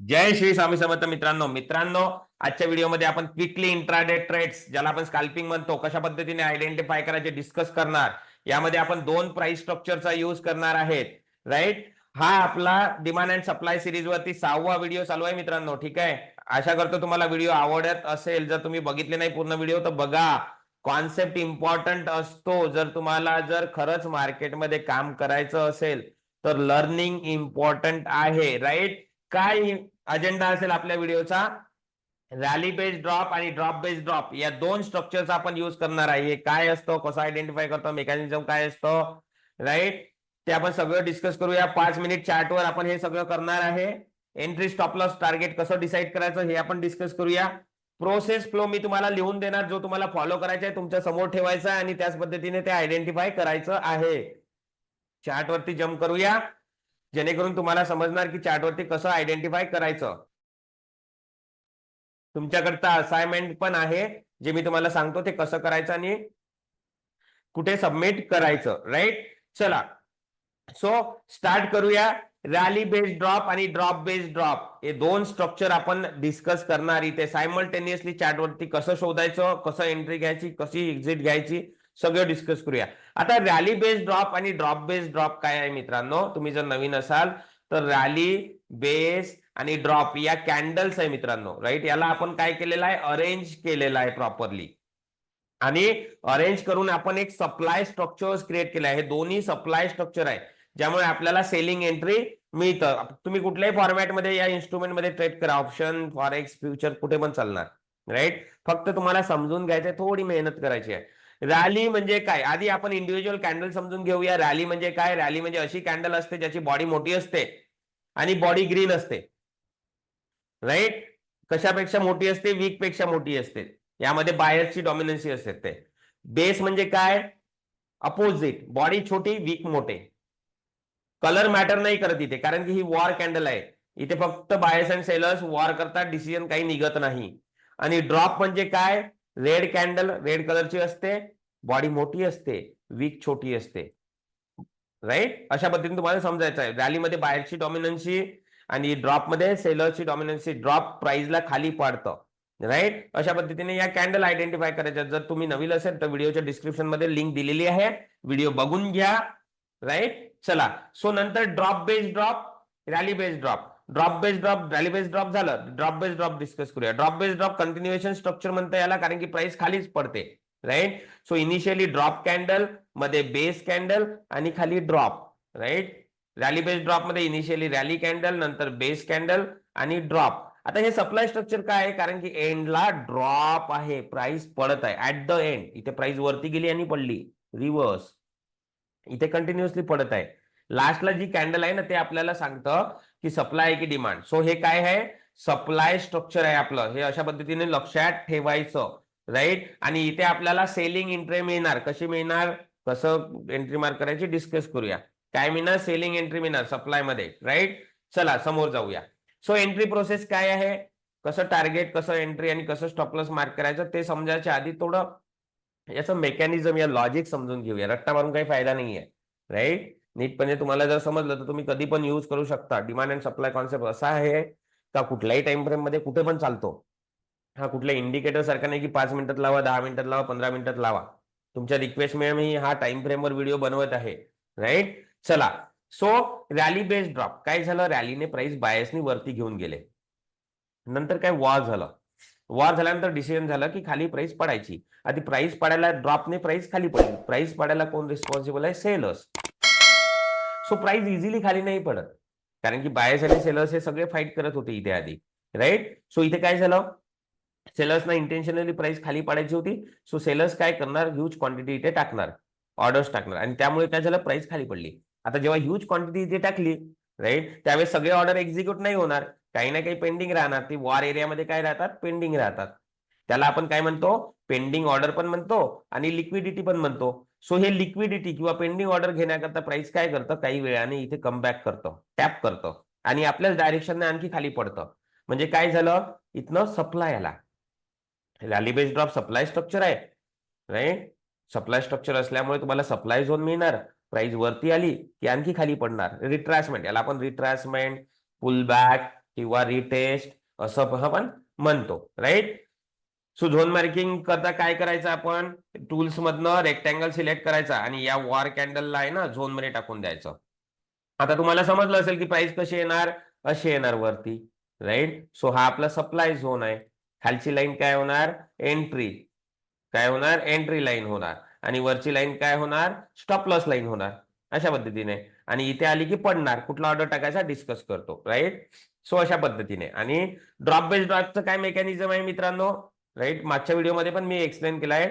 जय श्री स्वामी समर्थ मित्रांनो. मित्रांनो आजच्या व्हिडिओमध्ये आपण क्विकली इंट्राडे ट्रेड्स ज्याला आपण स्काल्पिंग म्हणतो कशा पद्धतीने आयडेंटिफाय करायचे डिस्कस करणार. यामध्ये आपण दोन प्राइस स्ट्रक्चरचा यूज करणार आहेत. राईट हा आपला डिमांड अँड सप्लाय सिरीज वरती सहावा व्हिडिओ चालू आहे मित्रांनो. ठीक आहे? आशा करतो तुम्हाला व्हिडिओ आवडत असेल. जर तुम्ही बघितले नाही पूर्ण व्हिडिओ तर बघा. कॉन्सेप्ट इम्पॉर्टंट असतो. जर तुम्हाला जर खरंच मार्केटमध्ये काम करायचं असेल तर लर्निंग इम्पॉर्टंट आहे. राईट काय अजेंडा असेल आपल्या व्हिडिओचा रॅली बेस्ड ड्रॉप आणि ड्रॉप बेस्ड ड्रॉप या दोन स्ट्रक्चरचा आपण युज करणार आहे. हे काय असतं? कसं आयडेंटिफाय करतो? मेकॅनिझम काय असतं? राईट ते आपण सगळं डिस्कस करूया. पाच मिनिट चार्टवर आपण हे सगळं करणार आहे. एंट्री स्टॉप लॉस टार्गेट कसं डिसाईड करायचं हे आपण डिस्कस करूया. प्रोसेस फ्लो मी तुम्हाला लिहून देणार जो तुम्हाला फॉलो करायचा आहे तुमच्यासमोर ठेवायचा आहे आणि त्याच पद्धतीने ते आयडेंटिफाय करायचं आहे. चार्टवरती जम्प करूया. जेणेकरून तुम्हाला समजणार की चार्टवरती कसं आयडेंटिफाय करायचं. तुमच्याकडचा असाइनमेंट पण आहे जे मी तुम्हाला सांगतो ते कसं करायचं आणि कुठे सबमिट करायचं राईट चला. सो स्टार्ट करूया. रॅली बेस्ड ड्रॉप आणि ड्रॉप बेस्ड ड्रॉप हे दोन स्ट्रक्चर आपण डिस्कस करणार इथे. सायमल्टेनियसली चार्टवरती कसं शोधायचं कसं एंट्री घ्यायची कशी एक्झिट घ्यायची सगळं डिस्कस करूया. आता रॅली बेस्ड ड्रॉप आणि ड्रॉप बेस्ड ड्रॉप काय आहे मित्रांनो? तुम्ही जर नवीन असाल तर रॅली बेस आणि ड्रॉप या कॅन्डल्स आहे मित्रांनो. राईट याला आपण काय केलेलं आहे? अरेंज केलेलं आहे प्रॉपरली आणि अरेंज करून आपण एक सप्लाय स्ट्रक्चर क्रिएट केलं आहे. हे दोन्ही सप्लाय स्ट्रक्चर आहे. ज्यामुळे आपल्याला सेलिंग एंट्री मिळतं. तुम्ही कुठल्याही फॉर्मॅटमध्ये या इन्स्ट्रुमेंटमध्ये ट्रेड करा. ऑप्शन फॉरेक्स फ्युचर कुठे पण चालणार. राईट फक्त तुम्हाला समजून घ्यायचं थोडी मेहनत करायची आहे. रॅली म्हणजे काय? आधी आपण इंडिव्हिज्युअल कॅन्डल समजून घेऊया. रॅली म्हणजे काय? रॅली म्हणजे अशी कॅन्डल असते ज्याची बॉडी मोठी असते आणि बॉडी ग्रीन असते. राईट कशापेक्षा मोठी असते? वीकपेक्षा मोठी असते. यामध्ये बायर्सची डॉमिनन्सी असते ते. बेस म्हणजे काय? अपोजिट बॉडी छोटी वीक मोठे. कलर मॅटर नाही करत इथे कारण की ही वॉर कॅन्डल आहे. इथे फक्त बायर्स अँड सेलर्स वॉर करतात डिसिजन काही निघत नाही. आणि ड्रॉप म्हणजे काय? रेड कॅन्डल रेड कलरची असते बॉडी मोठी असते वीक छोटी असते. राईट अशा पद्धतीने तुम्हाला समजायचं आहे. रॅलीमध्ये बाहेरची डॉमिनन्सी आणि ड्रॉपमध्ये सेलरची डॉमिनन्सी ड्रॉप प्राइसला खाली पाडतं. राईट अशा पद्धतीने या कॅन्डल आयडेंटिफाय करायच्या. जर तुम्ही नवीन असेल तर व्हिडिओच्या डिस्क्रिप्शनमध्ये लिंक दिलेली आहे. व्हिडिओ बघून घ्या. राईट चला. सो नंतर drop based drop rally based drop drop base drop rally base drop झालं. ड्रॉप बेस ड्रॉप डिस्कस करूया. Drop base drop continuation structure म्हणता याला कारण की प्राइस खालीच पडते. राईट सो इनिशियली ड्रॉप कॅन्डलमध्ये बेस कॅन्डल आणि खाली ड्रॉप राईट रॅली बेस ड्रॉपमध्ये इनिशियली रॅली कॅन्डल नंतर बेस कॅन्डल आणि ड्रॉप आता हे सप्लाय स्ट्रक्चर काय आहे? कारण की एंडला ड्रॉप आहे. प्राइस पडत आहे. ऍट द एंड इथे प्राइस वरती गेली आणि पडली. रिव्हर्स इथे कंटिन्युअसली पडत आहे. लास्टला जी कॅन्डल आहे ना ते आपल्याला सांगतं की सप्लाय की डिमांड सो हे काय आहे? सप्लाय स्ट्रक्चर आहे आपलं. हे अशा पद्धतीने लक्षात ठेवायचं. राईट आणि इथे आपल्याला सेलिंग एंट्री मिळणार. कशी मिळणार? कसं एंट्री मार्क करायची? डिस्कस करूया. काय मिळणार? सेलिंग एंट्री मिळणार सप्लायमध्ये. राईट चला समोर जाऊया. सो एंट्री प्रोसेस काय आहे? कसं टार्गेट कसं एंट्री आणि कसं स्टॉपलस मार्क करायचं? ते समजायच्या आधी थोडं याचं मेकॅनिझम या लॉजिक समजून घेऊया. रट्टा मारून काही फायदा नाहीये. राईट नीटपणे तुम्हाला जर समजलं तर तुम्ही कधी पण युज करू शकता. डिमांड अँड सप्लाय कॉन्सेप्ट असा आहे का कुठल्याही टाइम फ्रेममध्ये कुठे पण चालतो. हा कुठल्या इंडिकेटर सारखा नाही की पाच मिनिटात लावा दहा मिनिटात लावा पंधरा मिनिटात लावा. तुमच्या रिक्वेस्ट मिळेल मी हा टाइम फ्रेमवर व्हिडिओ बनवत आहे. राईट चला. सो रॅली बेस्ड ड्रॉप काय झालं? रॅलीने प्राइस बायसनी वरती घेऊन गेले. नंतर काय? वॉर झालं. वॉर झाल्यानंतर डिसिजन झालं की खाली प्राइस पडायची. आधी प्राइस पडायला ड्रॉपने प्राइस खाली पडली. प्राइस पडायला कोण रिस्पॉन्सिबल आहे? सेलर्स सो प्राइस इझिली खाली नाही पडत. कारण की बायर्स आणि सेलर्स हे सगळे फाईट करत होते इथे आधी राईट सो इथे काय झालं? सेलर्सना इंटेन्शनली प्राइस खाली पाडायची होती. सो सेलर्स काय करणार? ह्यूज क्वांटिटी इथे टाकणार. ऑर्डर्स टाकणार. आणि त्यामुळे काय झालं? प्राइस खाली पडली. आता जेव्हा ह्यूज क्वांटिटी इथे टाकली राईट त्यावेळेस सगळे ऑर्डर एक्झिक्यूट नाही होणार. काही ना काही पेंडिंग राहणार. ते वॉर एरियामध्ये काय राहतात? पेंडिंग राहतात. त्याला आपण काय म्हणतो? पेंडिंग ऑर्डर पण म्हणतो आणि लिक्विडिटी पण म्हणतो. सो हे लिक्विडिटी किंवा पेंडिंग ऑर्डर घेण्याकरता प्राइस काय करतं? काही वेळाने इथे कमबॅक करतं. टॅप करतं. आणि आपल्याच डायरेक्शनने आणखी खाली पडतं. म्हणजे काय झालं? इथनं सप्लाय आला. रॅली ड्रॉप सप्लाय स्ट्रक्चर आहे. राईट सप्लाय स्ट्रक्चर असल्यामुळे तुम्हाला सप्लाय झोन मिळणार. प्राइस वरती आली की आणखी खाली पडणार. रिट्रॅसमेंट याला आपण रिट्रॅसमेंट पुल बॅक किंवा रिटेस्ट असं आपण म्हणतो. राईट सो झोन मार्किंग करता काय करायचं आपण? टूल्स मधनं रेक्टँगल सिलेक्ट करायचा आणि या वॉर कॅन्डलला आहे ना झोनमध्ये टाकून द्यायचं. आता तुम्हाला समजलं असेल की प्राइस कशी येणार? अशी येणार वरती राईट सो हा आपला सप्लाय झोन आहे. खालची लाईन काय होणार? एंट्री काय होणार? एंट्री लाईन होणार. आणि वरची लाईन काय होणार? स्टॉप लॉस लाईन होणार. अशा पद्धतीने. आणि इथे आली की पडणार. कुठला ऑर्डर टाकायचा? डिस्कस करतो राईट सो अशा पद्धतीने. आणि ड्रॉप बेस्ड ड्रॉपचं काय मेकॅनिझम आहे मित्रांनो? राईट? मागच्या व्हिडिओमध्ये पण मी एक्सप्लेन केलाय.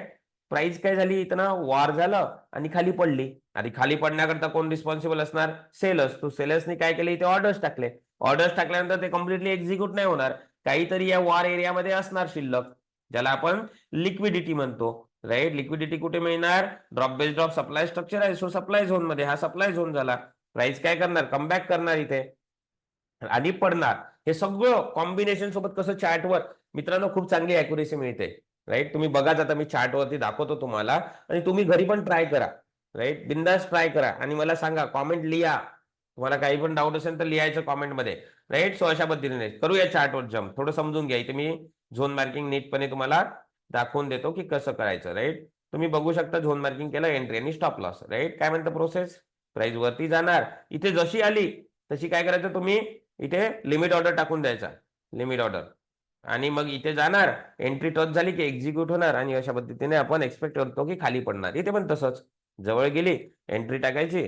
प्राइस काय झाली? इथं ना वॉर झालं आणि खाली पडली. आणि खाली पडण्याकरता कोण रिस्पॉन्सिबल असणार? सेलर्स तो सेलर्सनी काय केले? इथे ऑर्डर्स टाकले. ऑर्डर्स टाकल्यानंतर ते कम्प्लिटली एक्झिक्यूट नाही होणार. काहीतरी या वॉर एरियामध्ये असणार शिल्लक ज्याला आपण लिक्विडिटी म्हणतो. राईट लिक्विडिटी कुठे मिळणार? Drop base drop supply structure आहे. सो सप्लाय झोनमध्ये. हा सप्लाय झोन झाला. प्राइस काय करणार? कमबॅक करणार इथे. आणि पडणार. हे सगळं कॉम्बिनेशन सोबत कसं चार्टवर मित्रांनो खूप चांगली अॅक्युरेसी मिळते राईट तुम्ही बघाच आता मी चार्टवरती दाखवतो तुम्हाला आणि तुम्ही घरी पण ट्राय करा राईट बिंदास ट्राय करा आणि मला सांगा कॉमेंट लिहा. तुम्हाला काही पण डाऊट असेल तर लिहायचं कॉमेंटमध्ये राईट सो अशा पद्धतीने. करूया चार्टवर जम थोडं समजून घ्या. इथे मी झोन मार्किंग नीटपणे तुम्हाला दाखवून देतो की कसं करायचं राईट तुम्ही बघू शकता झोन मार्किंग केलं एंट्री आणि स्टॉप लॉस राईट काय म्हणतं प्रोसेस प्राइस वरती जाणार. इथे जशी आली तशी काय करायचं? तुम्ही इथे लिमिट ऑर्डर टाकून द्यायचा. लिमिट ऑर्डर आणि मग इथे जाणार एंट्री टच झाली की एक्झिक्यूट होणार आणि अशा पद्धतीने आपण एक्सपेक्ट करतो की खाली पडणार. इथे पण तसंच. जवळ गेली एंट्री टाकायची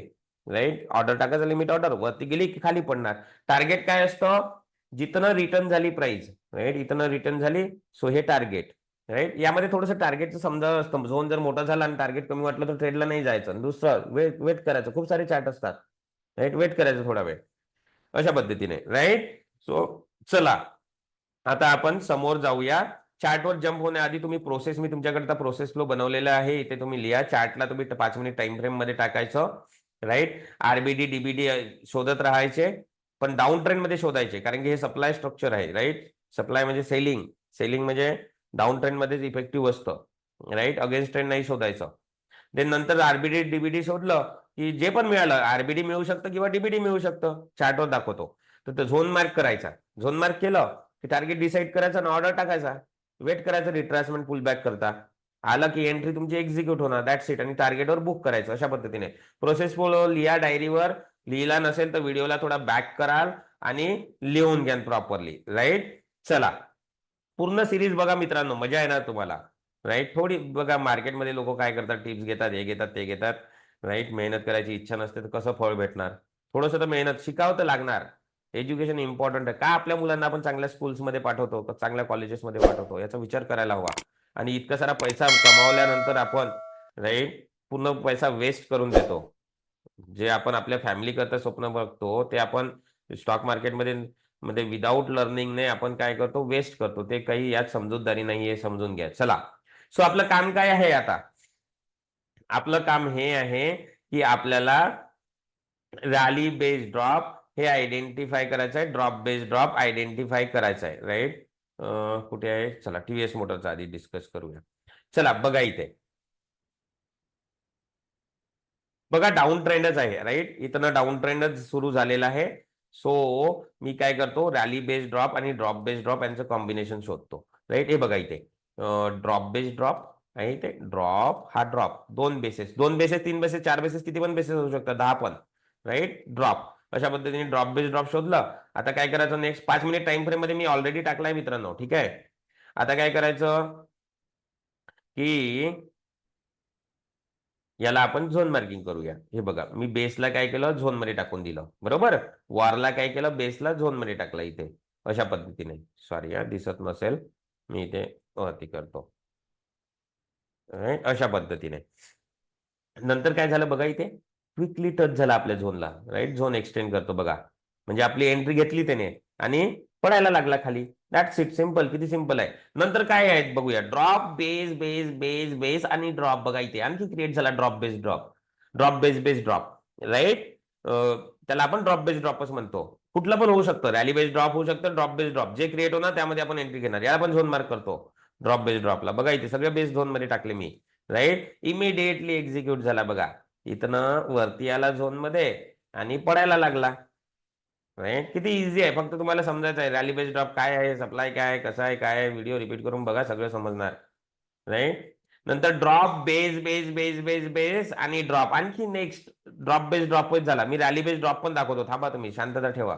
राईट ऑर्डर टाकायचं लिमिट ऑर्डर वरती गेली की खाली पडणार. टार्गेट काय असतं? जिथनं रिटर्न झाली प्राइस राईट इथनं रिटर्न झाली सो हे टार्गेट राईट यामध्ये थोडंसं टार्गेटचं समजा असतं. झोन जर मोठा झाला आणि टार्गेट कमी वाटलं तर ट्रेडला नाही जायचं. दुसरं वेट वेट करायचं. खूप सारे चार्ट असतात राईट वेट करायचं थोडा वेळ. अशा पद्धतीने राईट सो चला. आता आपण समोर जाऊया. चार्टवर जम्प होण्याआधी तुम्ही प्रोसेस मी तुमच्याकडचा प्रोसेस फ्लो बनवलेला आहे. इथे तुम्ही लिहा. चार्टला तुम्ही पाच मिनिट टाइम फ्रेममध्ये टाकायचं. राईट आरबीडी डीबीडी शोधत राहायचे. पण डाऊन ट्रेंडमध्ये शोधायचे. कारण की हे सप्लाय स्ट्रक्चर आहे. राईट सप्लाय म्हणजे सेलिंग सेलिंग म्हणजे डाऊन ट्रेंड मध्येच इफेक्टिव्ह असतं. राईट अगेन्स्ट ट्रेंड नाही शोधायचं. देन नंतर आरबीडी डीबीडी शोधलं की जे पण मिळालं आरबीडी मिळू शकतं किंवा डीबीडी मिळू शकतं. चार्टवर दाखवतो. तर झोन मार्क करायचा. झोन मार्क केलं टार्गेट डिसाईड करायचं आणि ऑर्डर टाकायचा. वेट करायचं रिट्रेसमेंट पुल बॅक करता. आलं की एंट्री तुमची एक्झिक्यूट होणार. दॅट सीट आणि टार्गेटवर बुक करायचं अशा पद्धतीने. प्रोसेस फॉलो लिहा डायरीवर लिहिला नसेल तर व्हिडिओला थोडा बॅक कराल आणि लिहून घ्याल प्रॉपरली राईट चला. पूर्ण सिरीज बघा मित्रांनो. मजा येणार तुम्हाला. राईट थोडी बघा मार्केटमध्ये लोक काय करतात? टिप्स घेतात हे घेतात ते घेतात. राईट मेहनत करायची इच्छा नसते तर कसं फळ भेटणार? थोडंसं तर मेहनत. शिकावं तर लागणार. एज्युकेशन इम्पॉर्टंट आहे. का आपल्या मुलांना आपण चांगल्या स्कूल्समध्ये पाठवतो का चांगल्या कॉलेजेसमध्ये पाठवतो याचा विचार करायला हवा. आणि इतका सारा पैसा कमावल्यानंतर आपण राईट पूर्ण पैसा वेस्ट करून देतो. जे आपण आपल्या फॅमिली करता स्वप्न बघतो ते आपण स्टॉक मार्केटमध्ये मध्ये विदाऊट लर्निंगने आपण काय करतो वेस्ट करतो. ते काही यात समजूतदारी नाहीये समजून घ्या. चला. सो आपलं काम काय आहे आता? आपलं काम हे आहे की आपल्याला रॅली बेस्ड ड्रॉप हे आयडेंटिफाय करायचं आहे ड्रॉप बेस्ड ड्रॉप आयडेंटिफाय करायचं आहे राईट कुठे आहे? चला टीव्हीएस मोटरचा आधी डिस्कस करूया. चला बघा इथे. बघा डाऊन ट्रेंडच आहे राईट इथनं डाऊन ट्रेंडच सुरू झालेला आहे. सो मी काय करतो? रॅली बेस्ड ड्रॉप आणि ड्रॉप बेस्ड ड्रॉप यांचं कॉम्बिनेशन शोधतो. राईट हे बघा इथे. ड्रॉप बेस्ड ड्रॉप आणि इथे ड्रॉप हा ड्रॉप दोन बेसेस दोन बेसेस तीन बेसेस चार बेसेस किती पण बेसेस होऊ शकतात? दहा पण. राईट ड्रॉप अशा पद्धतीने ड्रॉप बेस ड्रॉप शोधला. आता काय करायचं नेक्स्ट पाच मिनिट टाइम फ्रेममध्ये मी ऑलरेडी टाकलाय मित्रांनो ठीक आहे? आता काय करायचं? की याला आपण झोन मार्किंग करूया. हे बघा मी बेसला काय केलं? झोनमध्ये टाकून दिलं. बरोबर? वॉरला काय केलं? बेसला झोनमध्ये टाकलं इथे. अशा पद्धतीने. सॉरी हा दिसत नसेल. मी इथे वरती करतो. अशा पद्धतीने. नंतर काय झालं बघा इथे? क्विकली टच झाला आपल्या झोनला राईट झोन एक्सटेंड करतो बघा. म्हणजे आपली एंट्री घेतली त्याने आणि पडायला लागला खाली. दॅट्स इट सिंपल किती सिंपल आहे? नंतर काय आहेत बघूया. Drop base base base base आणि ड्रॉप बघा इथे. आणखी क्रिएट झाला drop base drop drop base base drop right त्याला आपण ड्रॉप बेस ड्रॉपच म्हणतो. कुठलं पण होऊ शकतं. रॅली बेस ड्रॉप होऊ शकतं. ड्रॉप बेस ड्रॉप जे क्रिएट होणार त्यामध्ये आपण एंट्री घेणार. याला आपण झोन मार्क करतो. ड्रॉप बेस ड्रॉपला बघा इथे सगळ्या बेस झोनमध्ये टाकले मी. राईट इमिडिएटली एक्झिक्यूट झाला बघा. इथनं वरती आला झोनमध्ये आणि पडायला लागला. राईट किती इझी आहे. फक्त तुम्हाला समजायचं आहे. रॅली बेस्ड ड्रॉप काय आहे? सप्लाय काय आहे? आहे? काय आहे? व्हिडिओ रिपीट करून बघा सगळं समजणार. राईट नंतर drop base base base base base आणि ड्रॉप आणखी नेक्स्ट ड्रॉप बेस ड्रॉपच झाला. मी रॅली बेस ड्रॉप पण दाखवतो. थांबा तुम्ही. शांतता ठेवा.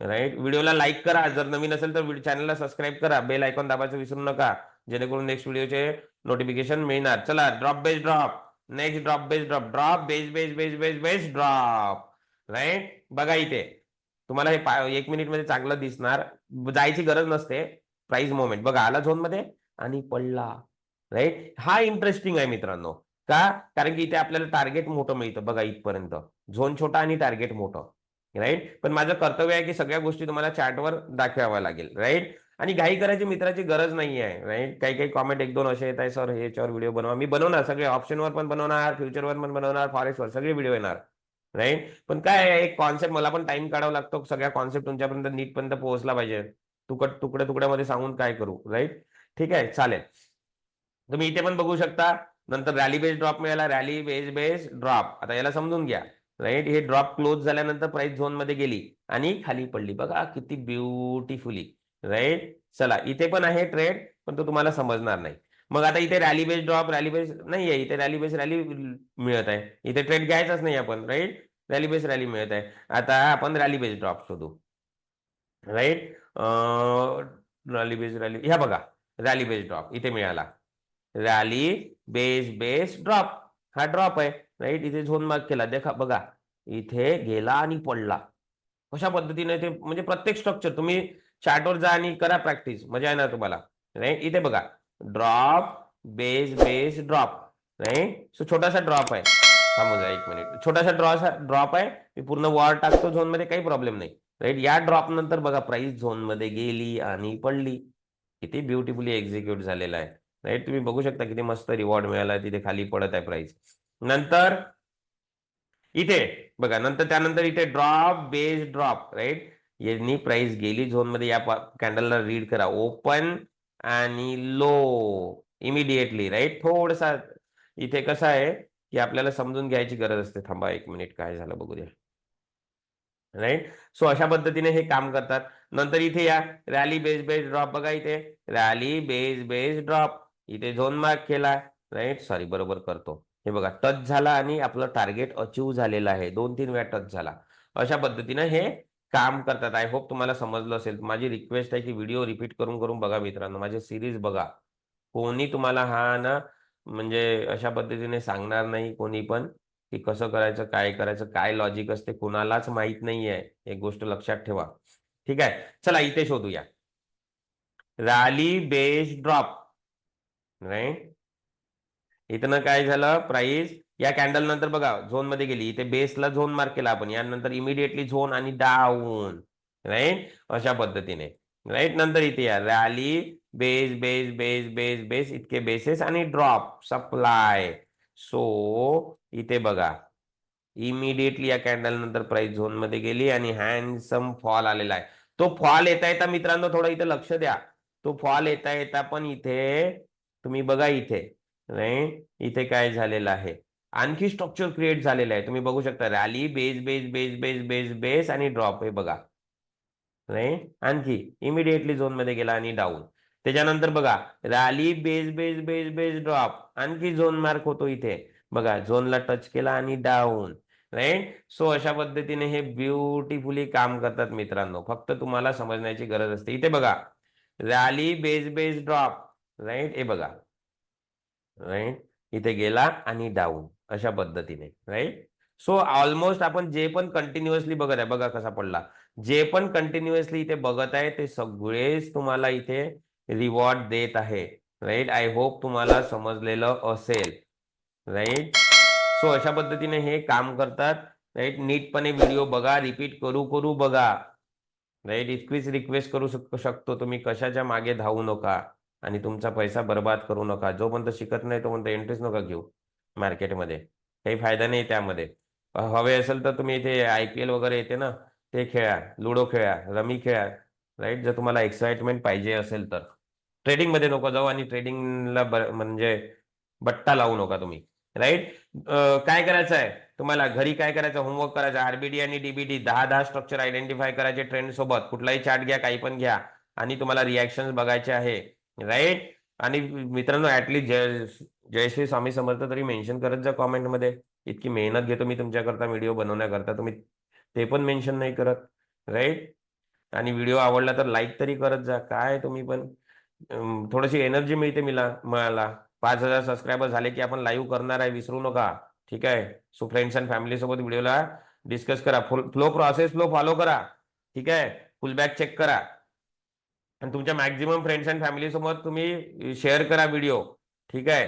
राईट व्हिडिओला लाईक करा. जर नवीन असेल तर चॅनलला सबस्क्राईब करा. बेल आयकॉन दाबायचं विसरू नका. जेणेकरून नेक्स्ट व्हिडिओचे नोटिफिकेशन मिळणार. चला drop base drop next drop base drop drop base base base base base drop right बघा इथे. तुम्हाला हे एक मिनिटमध्ये चांगलं दिसणार. जायची गरज नसते. प्राइस मोमेंट बघा आला झोनमध्ये आणि पडला. राईट हा इंटरेस्टिंग आहे मित्रांनो. का? कारण की इथे आपल्याला टार्गेट मोठं मिळतं बघा इथपर्यंत. झोन छोटा आणि टार्गेट मोठं. राईट पण माझं कर्तव्य आहे की सगळ्या गोष्टी तुम्हाला चार्टवर दाखवाव्या लागेल. राईट आणि घाई करायची मित्राची गरज नाही आहे राईट काही काही कॉमेंट एक दोन असे येत आहे सर ह्याच्यावर व्हिडिओ बनवा. मी बनवणार सगळे ऑप्शनवर पण बनवणार फ्युचरवर पण बनवणार फॉरेस्टवर सगळे व्हिडिओ येणार राईट पण काय आहे एक कॉन्सेप्ट मला पण टाइम काढावा लागतो सगळ्या कॉन्सेप्ट तुमच्यापर्यंत नीटपर्यंत पोहोचला पाहिजे. तुकड तुकड्या तुकड्यामध्ये सांगून काय करू राईट ठीक आहे चालेल. तुम्ही इथे पण बघू शकता नंतर रॅली बेस ड्रॉप मिळाला रॅली बेस बेस ड्रॉप आता याला समजून घ्या राईट हे ड्रॉप क्लोज झाल्यानंतर प्राइस झोनमध्ये गेली आणि खाली पडली. बघा किती ब्युटिफुली राईट चला इथे पण आहे ट्रेड पण तो तुम्हाला समजणार नाही. मग आता इथे rally base drop rally base नाही आहे. इथे रॅली बेस रॅली मिळत आहे. इथे ट्रेड घ्यायचाच नाही आपण राईट रॅली बेस रॅली मिळत आहे. आता आपण रॅली बेस ड्रॉप शोधू. राईट रॅली बेस रॅली ह्या बघा. रॅली बेस ड्रॉप इथे मिळाला. रॅली बेस बेस ड्रॉप हा ड्रॉप आहे. राईट इथे झोन मार्क केला. देखा बघा. इथे गेला आणि पडला. कशा पद्धतीने ते म्हणजे प्रत्येक स्ट्रक्चर तुम्ही चार्टवर जा आणि करा प्रॅक्टिस मजा येणार तुम्हाला. राईट इथे बघा. Drop base base drop right so छोटासा ड्रॉप आहे. थांबू जा एक मिनिट छोटासा ड्रॉ ड्रॉप आहे. मी पूर्ण वॉर टाकतो झोनमध्ये काही प्रॉब्लेम नाही. राईट या ड्रॉप नंतर बघा प्राइस झोनमध्ये गेली आणि पडली. किती ब्युटिफुली एक्झिक्यूट झालेला आहे. राईट तुम्ही बघू शकता किती मस्त रिवॉर्ड मिळाला तिथे खाली पडत आहे प्राइस नंतर इथे बघा. नंतर त्यानंतर इथे ड्रॉप बेस ड्रॉप राईट यांनी प्राइस गेली झोनमध्ये या कॅन्डलला रीड करा. ओपन आणि लो इमिडिएटली राईट थोडसा इथे कसं आहे की आपल्याला समजून घ्यायची गरज असते. थांबा एक मिनिट काय झालं बघू द्या राईट सो अशा पद्धतीने हे काम करतात. नंतर इथे या रॅली बेस बेस ड्रॉप बघा इथे. रॅली बेस बेस ड्रॉप इथे झोन मार्क केला. राईट सॉरी बरोबर करतो. हे बघा टच झाला आणि आपलं टार्गेट अचीव झालेलं आहे. दोन तीन वेळा टच झाला. अशा पद्धतीने हे काम करतात. आय होप तुम्हाला समजलं असेल. माझी रिक्वेस्ट आहे की व्हिडिओ रिपीट करून करून बघा मित्रांनो. माझे सिरीज बघा. कोणी तुम्हाला हा ना म्हणजे अशा पद्धतीने सांगणार नाही कोणी पण की कसं करायचं काय करायचं काय लॉजिक असते कोणालाच माहीत नाही आहे एक गोष्ट लक्षात ठेवा. ठीक आहे? चला इथे शोधूया. Rally base drop. राईट इथनं काय झालं? प्राइस या कॅन्डल नंतर बघा झोनमध्ये गेली इथे बेसला झोन मार्क केला आपण. यानंतर इमिडिएटली झोन आणि डाऊन राईट अशा पद्धतीने. राईट नंतर इथे या rally base base base base base इतके बेसेस आणि ड्रॉप सप्लाय सो इथे बघा. इमिडिएटली या कॅन्डल नंतर प्राइस झोनमध्ये गेली आणि हँडसम फॉल आलेला आहे. तो फॉल येता येता मित्रांनो थोडं इथे लक्ष द्या. तो फॉल येता येता पण इथे तुम्ही बघा इथे. राईट इथे काय झालेलं आहे? आणखी स्ट्रक्चर क्रिएट झालेलं आहे. तुम्ही बघू शकता rally base base base base base base आणि ड्रॉप हे बघा. राईट आणखी इमिडिएटली झोनमध्ये गेला आणि डाऊन त्याच्यानंतर बघा rally base base base base drop आणखी झोन मार्क होतो इथे. बघा झोनला टच केला आणि डाऊन राईट सो अशा पद्धतीने हे ब्युटिफुली काम करतात मित्रांनो. फक्त तुम्हाला समजण्याची गरज असते. इथे बघा rally base base drop right हे बघा. राईट इथे गेला आणि डाऊन अशा पद्धतीने राईट सो ऑलमोस्ट आपण जे पण कंटिन्युअसली बघत आहे बघा कसा पडला. जे पण कंटिन्युअसली इथे बघत आहे ते सगळेच तुम्हाला इथे रिवॉर्ड देत आहे राईट आय होप तुम्हाला समजलेलं असेल राईट सो अशा पद्धतीने हे काम करतात राईट नीटपणे व्हिडिओ बघा रिपीट करू करू बघा राईट इतकीच रिक्वेस्ट करू शकतो तुम्ही कशाच्या मागे धावू नका आणि तुमचा पैसा बर्बाद करू नका. जोपर्यंत शिकत नाही तोपर्यंत इंटरेस्ट नका घेऊ. मार्केटमध्ये. काही फायदा नाही त्यामध्ये. हवे असेल तर तुम्ही इथे आय पी एल वगैरे येते ना ते खेळा लुडो खेळा रमी खेळा राईट? जर तुम्हाला एक्साइटमेंट पाहिजे असेल तर. ट्रेडिंगमध्ये नको जाऊ आणि ट्रेडिंगला म्हणजे बट्टा लावू नका तुम्ही राईट? काय करायचं आहे? तुम्हाला घरी काय करायचं? होमवर्क करायचं? आरबीडी आणि डीबीडी दहा दहा स्ट्रक्चर आयडेंटिफाय करायचे ट्रेंड सोबत. कुठलाही चार्ट घ्या काही पण घ्या. आणि तुम्हाला रिॲक्शन बघायचे आहे राईट? आणि मित्रांनो ऍटलीस्ट जय जयश्री स्वामी समर्थ तरी मेन्शन करत जा comment मध्ये. इतकी मेहनत घेतो मी तुमच्याकरता व्हिडिओ बनवण्याकरता. तुम्ही ते पण मेन्शन नाही करत राईट आणि व्हिडिओ आवडला तर लाईक तरी करत जा. काय तुम्ही पण थोडीशी एनर्जी मिळते मिला मला. पाच हजार सबस्क्रायबर झाले की आपण लाईव्ह करणार आहे विसरू नका. ठीक आहे? सो फ्रेंड्स अँड फॅमिली सोबत व्हिडिओला डिस्कस करा. फ्लो प्रोसेस फ्लो फॉलो करा. ठीक आहे? फुलबॅक चेक करा. आणि तुमच्या मॅक्झिमम फ्रेंड्स अँड फॅमिली सोबत तुम्ही शेअर करा व्हिडिओ ठीक आहे?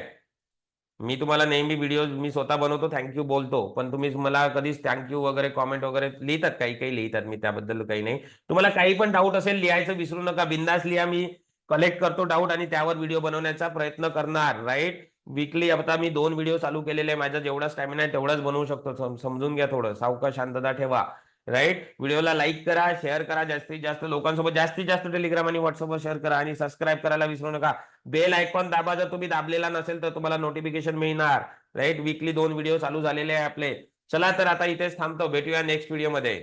मी तुम्हाला नेहमी व्हिडिओ मी स्वतः बनवतो थँक्यू बोलतो. पण तुम्ही मला कधीच थँक्यू वगैरे कॉमेंट वगैरे लिहितात काही काही लिहितात मी त्याबद्दल काही नाही. तुम्हाला काही पण डाऊट असेल लिहायचं विसरू नका. बिंदास लिहा. मी कलेक्ट करतो डाऊट आणि त्यावर व्हिडिओ बनवण्याचा प्रयत्न करणार राईट वीकली आता मी दोन व्हिडिओ चालू केलेले आहे. माझा जेवढा स्टॅमिना आहे तेवढाच बनवू शकतो. समजून घ्या थोडं. सावका शांतता ठेवा. राईट व्हिडिओला लाईक करा शेअर करा जास्तीत जास्त लोकांसोबत जास्तीत जास्त टेलिग्राम आणि व्हॉट्सअपवर शेअर करा आणि सबस्क्राईब करायला विसरू नका. बेल आयकॉन दाबा जर तुम्ही दाबलेला नसेल तर तुम्हाला नोटिफिकेशन मिळणार. राईट वीकली दोन व्हिडिओ चालू झालेले आहे आपले. चला तर आता इथेच थांबतो. भेटूया नेक्स्ट व्हिडिओमध्ये